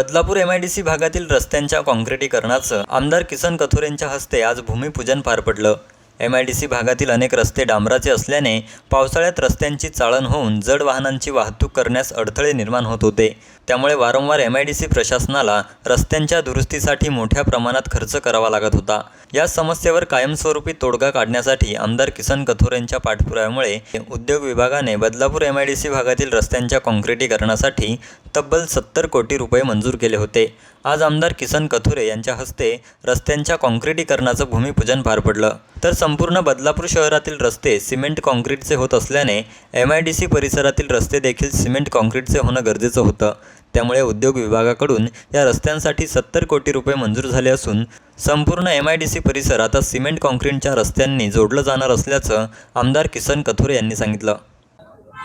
Badlapur MIDC भागातील रस्त्यांच्या काँक्रिटीकरणाचं आमदार किसन कथोरेंच्या हस्ते आज भूमिपूजन पार पडलं. एम आय डी सी भागातील अनेक रस्ते डांबराचे असल्याने पावसाळ्यात रस्त्यांची चाळण होऊन जड वाहनांची वाहतूक करण्यास अडथळे निर्माण होत होते. त्यामुळे वारंवार एम आय डी सी प्रशासनाला रस्त्यांच्या दुरुस्तीसाठी मोठ्या प्रमाणात खर्च करावा लागत होता. या समस्येवर कायमस्वरूपी तोडगा काढण्यासाठी आमदार किसन कथोरेंच्या पाठपुराव्यामुळे उद्योग विभागाने Badlapur M I D C भागातील रस्त्यांच्या काँक्रिटीकरणासाठी तब्बल सत्तर कोटी रुपये मंजूर केले होते. आज आमदार किसन कथुरे यांच्या हस्ते रस्त्यांच्या काँक्रिटीकरणाचं भूमिपूजन पार पडलं. तर संपूर्ण बदलापूर शहरातील रस्ते सिमेंट काँक्रीटचे होत असल्याने एम आय डी सी परिसरातील रस्ते देखील सिमेंट काँक्रीटचे होणं गरजेचं होतं. त्यामुळे उद्योग विभागाकडून या रस्त्यांसाठी सत्तर कोटी रुपये मंजूर झाले असून संपूर्ण एम आय डी सी परिसर आता सिमेंट काँक्रीटच्या रस्त्यांनी जोडलं जाणार असल्याचं आमदार किसन कथुरे यांनी सांगितलं.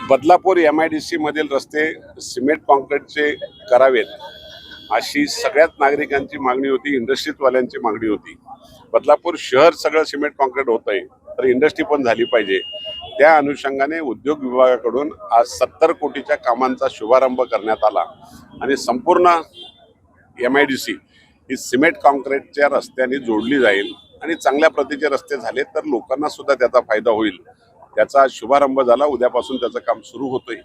बदलापूर एम आय डी सीमधील रस्ते सिमेंट काँक्रीटचे करावेत. अशी सगळ्याच नागरिकांची मागणी होती इंडस्ट्रीजवाल्यांची मागणी होती. बदलापूर शहर सगळं सिमेंट कॉन्क्रीट होत आहे तर इंडस्ट्री पण झाली पाहिजे. त्या अनुषंगाने उद्योग विभागाकडून आज सत्तर कोटीच्या कामांचा शुभारंभ करण्यात आला. आणि संपूर्ण एम आय डी सी ही सिमेंट कॉन्क्रीटच्या रस्त्याने जोडली जाईल आणि चांगल्या प्रतीचे रस्ते झाले तर लोकांना सुद्धा त्याचा फायदा होईल. त्याचा शुभारंभ झाला. उद्यापासून त्याचं काम सुरू होतोय.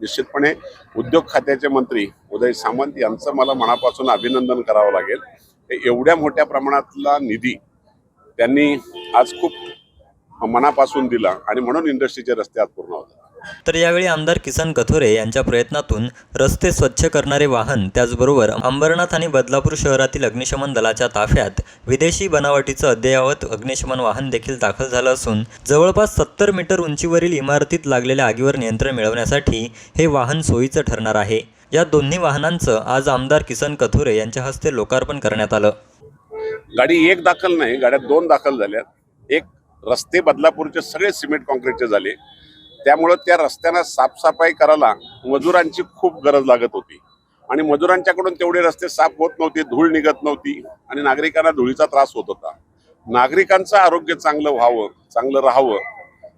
निश्चितपणे उद्योग खात्याचे मंत्री उदय सामंत यांचं मला मनापासून अभिनंदन करावं लागेल. हे एवढ्या मोठ्या प्रमाणातला निधी त्यांनी आज खूप मनापासून दिला आणि म्हणून इंडस्ट्रीचे रस्ते आज पूर्ण होतात. तर यावेळी आमदार किसन कथोरे यांच्या प्रयत्नातून रस्ते स्वच्छ करणारे वाहन त्याचबरोबर अंबरनाथ आणि बदलापूर शहरातील अग्निशमन दलाच्या ताफ्यात विदेशी बनावटीचं अद्ययावत अग्निशमन वाहन देखील दाखल झालं असून जवळपास सत्तर मीटर उंचीवरील इमारतीत लागलेल्या आगीवर नियंत्रण मिळवण्यासाठी हे वाहन सोयीचं ठरणार आहे. या दोन्ही वाहनांचं आज आमदार किसन कथोरे यांच्या हस्ते लोकार्पण करण्यात आलं. गाडी एक दाखल नाही गाड्या दोन दाखल झाल्या एक रस्ते बदलापूरचे सगळे सिमेंट कॉन्क्रीटचे झाले. त्यामुळं त्या रस्त्यांना साफसफाई करायला मजुरांची खूप गरज लागत होती. आणि मजुरांच्याकडून तेवढे रस्ते साफ होत नव्हते धूळ निघत नव्हती आणि नागरिकांना धुळीचा त्रास होत होता. नागरिकांचं आरोग्य चांगलं व्हावं चांगलं राहावं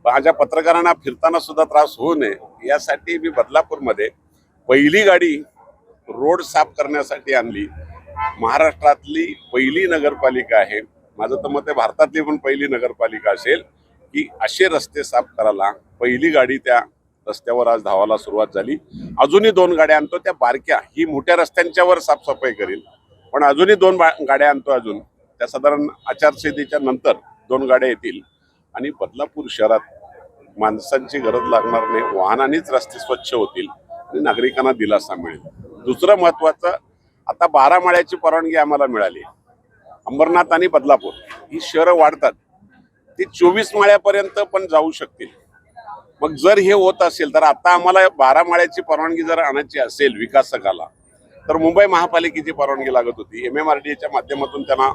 माझ्या पत्रकारांना फिरताना सुद्धा त्रास होऊ नये यासाठी मी बदलापूरमध्ये पहिली गाडी रोड साफ करण्यासाठी आणली. महाराष्ट्रातली पहिली नगरपालिका आहे. माझं तर मत आहे भारतातली पण पहिली नगरपालिका असेल. की असे रस्ते साफ करायला पहिली गाडी त्या रस्त्यावर आज धावायला सुरुवात झाली. अजूनही दोन गाड्या आणतो त्या बारक्या. ही मोठ्या रस्त्यांच्यावर साफसफाई करेल. पण अजूनही दोन बा- गाड्या आणतो अजून. त्या साधारण आचारसंहितेच्या नंतर दोन गाड्या येतील. आणि बदलापूर शहरात माणसांची गरज लागणार नाही वाहनानेच रस्ते स्वच्छ होतील आणि नागरिकांना दिलासा मिळेल. दुसरं महत्वाचं आता बारा माळ्याची परवानगी आम्हाला मिळाली. अंबरनाथ आणि बदलापूर ही शहरं वाढतात. ते चोवीस माळ्यापर्यंत पण जाऊ शकतील. मग जर हे होत असेल तर आता आम्हाला बारा माळ्याची परवानगी जर आणायची असेल विकासकाला तर मुंबई महापालिकेची परवानगी लागत होती. एम एम आर डी एच्या माध्यमातून त्यांना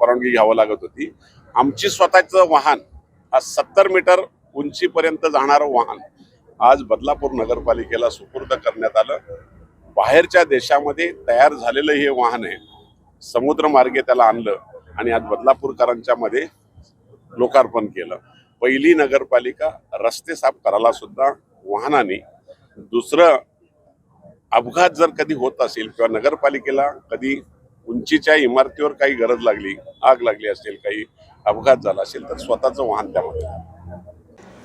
परवानगी घ्यावं लागत होती. आमची स्वतःचं वाहन आज सत्तर मीटर उंचीपर्यंत जाणारं वाहन आज बदलापूर नगरपालिकेला सुपूर्द करण्यात आलं. बाहेरच्या देशामध्ये तयार झालेलं हे वाहन आहे. समुद्रमार्गे त्याला आणलं आणि आज बदलापूरकरांच्या मध्ये लोकार्पण केलं. पहिली नगरपालिका रस्ते साफ करायला सुद्धा वाहनाने दुसरं अपघात जर कधी होत असेल किंवा नगरपालिकेला कधी उंचीच्या इमारतीवर काही गरज लागली आग लागली असेल काही अपघात झाला असेल तर स्वतःचं वाहन त्यामध्ये